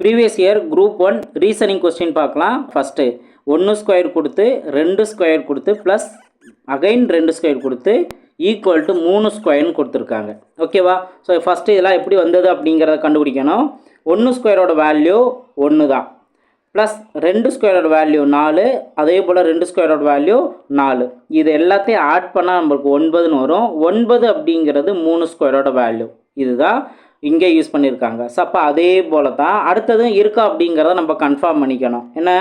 Previous year group one reasoning question பார்க்கலாம். First ஒன்று square கொடுத்து ரெண்டு ஸ்கொயர் கொடுத்து ப்ளஸ் அகைன் ரெண்டு ஸ்கொயர் கொடுத்து ஈக்குவல் டு மூணு ஸ்கொயர்னு கொடுத்துருக்காங்க. ஓகேவா ஸோ ஃபஸ்ட்டு இதெல்லாம் எப்படி வந்தது அப்படிங்கிறத கண்டுபிடிக்கணும். ஒன்று ஸ்கொயரோட வேல்யூ ஒன்று தான். ப்ளஸ் ரெண்டு ஸ்கொயரோட வேல்யூ நாலு அதே போல் ரெண்டு ஸ்கொயரோட வேல்யூ நாலு. இது எல்லாத்தையும் ஆட் பண்ணால் நம்மளுக்கு ஒன்பதுன்னு வரும். ஒன்பது அப்படிங்கிறது மூணு ஸ்கொயரோட வேல்யூ இதுதான் இங்கே யூஸ் பண்ணியிருக்காங்க ஸோ அப்போ அதே போல் தான் அடுத்ததும் இருக்கா அப்படிங்கிறத நம்ம கன்ஃபார்ம் பண்ணிக்கணும். ஏன்னா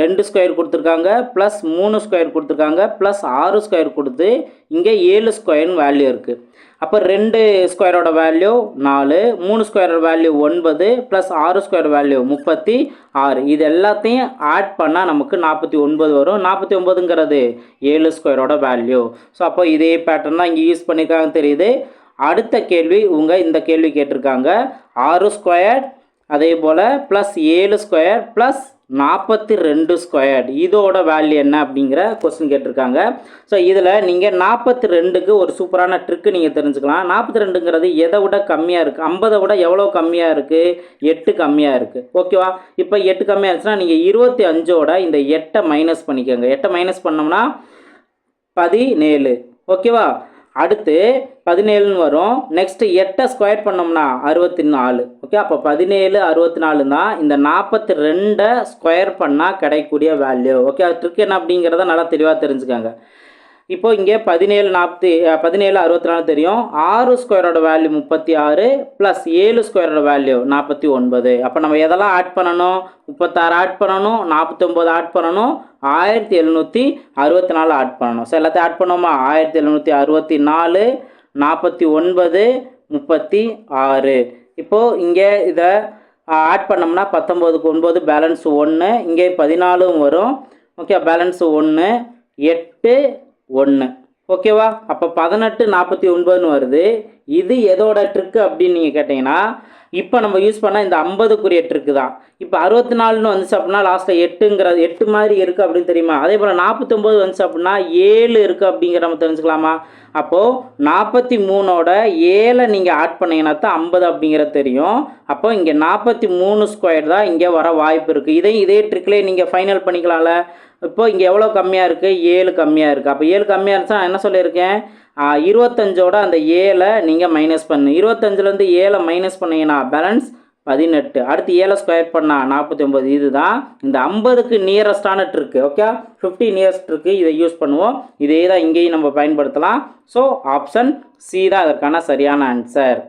ரெண்டு ஸ்கொயர் கொடுத்துருக்காங்க ப்ளஸ் மூணு ஸ்கொயர் கொடுத்துருக்காங்க ப்ளஸ் ஆறு ஸ்கொயர் கொடுத்து இங்கே ஏழு ஸ்கொயர்னு வேல்யூ இருக்குது அப்போ ரெண்டு ஸ்கொயரோட வேல்யூ நாலு மூணு ஸ்கொயரோட வேல்யூ ஒன்பது ப்ளஸ் ஆறு ஸ்கொயர் வேல்யூ முப்பத்தி ஆறு. இது எல்லாத்தையும் ஆட் பண்ணால் நமக்கு நாற்பத்தி ஒன்பது வரும். நாற்பத்தி ஒன்பதுங்கிறது ஏழு ஸ்கொயரோட வேல்யூ ஸோ அப்போ இதே பேட்டர்ன் தான் இங்கே யூஸ் பண்ணியிருக்காங்க தெரியுது. அடுத்த கேள்வி இவங்க இந்த கேள்வி கேட்டிருக்காங்க. ஆறு ஸ்கொயர் அதே போல் ப்ளஸ் ஏழு ஸ்கொயர் ப்ளஸ் நாற்பத்தி ரெண்டு ஸ்கொயர். இதோட வேல்யூ என்ன அப்படிங்கிற கொஸ்டின் கேட்டிருக்காங்க. ஸோ இதில் நீங்கள் நாற்பத்தி ரெண்டுக்கு ஒரு சூப்பரான ட்ரிக்கு நீங்கள் தெரிஞ்சுக்கலாம். நாற்பத்தி ரெண்டுங்கிறது எதை விட கம்மியாக இருக்குது ஐம்பதை விட எவ்வளோ கம்மியாக இருக்குது எட்டு கம்மியாக இருக்குது ஓகேவா இப்போ எட்டு கம்மியாக இருந்துச்சுன்னா நீங்கள் இருபத்தி அஞ்சோட இந்த எட்டை மைனஸ் பண்ணிக்கோங்க. எட்டை மைனஸ் பண்ணோம்னா பதினேழு. ஓகேவா அடுத்து பதினேழுன்னு வரும். நெக்ஸ்ட் எட்டை ஸ்கொயர் பண்ணோம்னா அறுபத்தி நாலு ஓகே அப்போ பதினேழு அறுபத்தி நாலு தான் இந்த நாற்பத்தி ரெண்டை ஸ்கொயர் பண்ணால் கிடைக்கக்கூடிய வேல்யூ ஓகே அது ட்ரிக் என்ன அப்படிங்கிறத நல்லா தெளிவாக தெரிஞ்சுக்கோங்க. இப்போ இங்கே பதினேழு நாற்பத்தி பதினேழு அறுபத்தி நாலு தெரியும். ஆறு ஸ்கொயரோட வேல்யூ முப்பத்தி ஆறு ப்ளஸ் ஏழு ஸ்கொயரோட வேல்யூ நாற்பத்தி ஒன்பது. அப்போ நம்ம எதெல்லாம் ஆட் பண்ணணும்? முப்பத்தாறு ஆட் பண்ணணும் நாற்பத்தொம்போது ஆட் பண்ணணும் ஆயிரத்தி எழுநூற்றி அறுபத்தி நாலு ஆட் பண்ணணும். ஸோ எல்லாத்தையும் ஆட் பண்ணோமா? ஆயிரத்தி எழுநூற்றி அறுபத்தி நாலு நாற்பத்தி ஒன்பது முப்பத்தி ஆறு. இப்போது இங்கே இதை ஆட் பண்ணோம்னா பத்தொம்போதுக்கு ஒன்பது பேலன்ஸ் ஒன்று இங்கே பதினாலும் வரும். ஓகே பேலன்ஸ் ஒன்று எட்டு ஒன்று ஓகேவா? அப்போ பதினெட்டு நாற்பத்தி ஒன்பதுன்னு வருது. இது எதோட ட்ரிக்கு அப்படின்னு நீங்கள் கேட்டிங்கன்னா இப்போ நம்ம யூஸ் பண்ண இந்த ஐம்பதுக்குரிய ட்ரிக்கு தான். இப்போ அறுபத்தி நாலுன்னு வந்துச்சு அப்படின்னா லாஸ்ட்டில் எட்டுங்கிறது எட்டு மாதிரி இருக்குது அப்படின்னு தெரியுமா? அதே போல் நாற்பத்தொம்போது வந்துச்சு அப்படின்னா ஏழு இருக்குது அப்படிங்கிற நம்ம தெரிஞ்சுக்கலாமா? அப்போது நாற்பத்தி மூணோட ஏழை நீங்கள் ஆட் பண்ணிங்கன்னா தான் ஐம்பது அப்படிங்கிறது தெரியும். அப்போ இங்கே நாற்பத்தி மூணு ஸ்கொயர் தான் இங்கே வர வாய்ப்பு இருக்குது இதையும் இதே ட்ரிக்லேயே நீங்கள் ஃபைனல் பண்ணிக்கலாம்ல. இப்போ இங்கே எவ்வளோ கம்மியாக இருக்குது ஏழு கம்மியாக இருக்குது அப்போ ஏழு கம்மியாக இருந்துச்சுன்னா என்ன சொல்லியிருக்கேன்? இருபத்தஞ்சோட அந்த ஏழை நீங்கள் மைனஸ் பண்ணு. இருபத்தஞ்சிலேருந்து ஏழை மைனஸ் பண்ணீங்கன்னா பேலன்ஸ் பதினெட்டு. அடுத்து ஏழை ஸ்கொயர் பண்ணால் நாற்பத்தி ஒம்பது இது தான் இந்த ஐம்பதுக்கு நியரஸ்டான trick okay fifty nearest trick இதை யூஸ் பண்ணுவோம். இதே தான் இங்கேயும் நம்ம பயன்படுத்தலாம். ஸோ ஆப்ஷன் சி தான். அதற்கான சரியான ஆன்சர்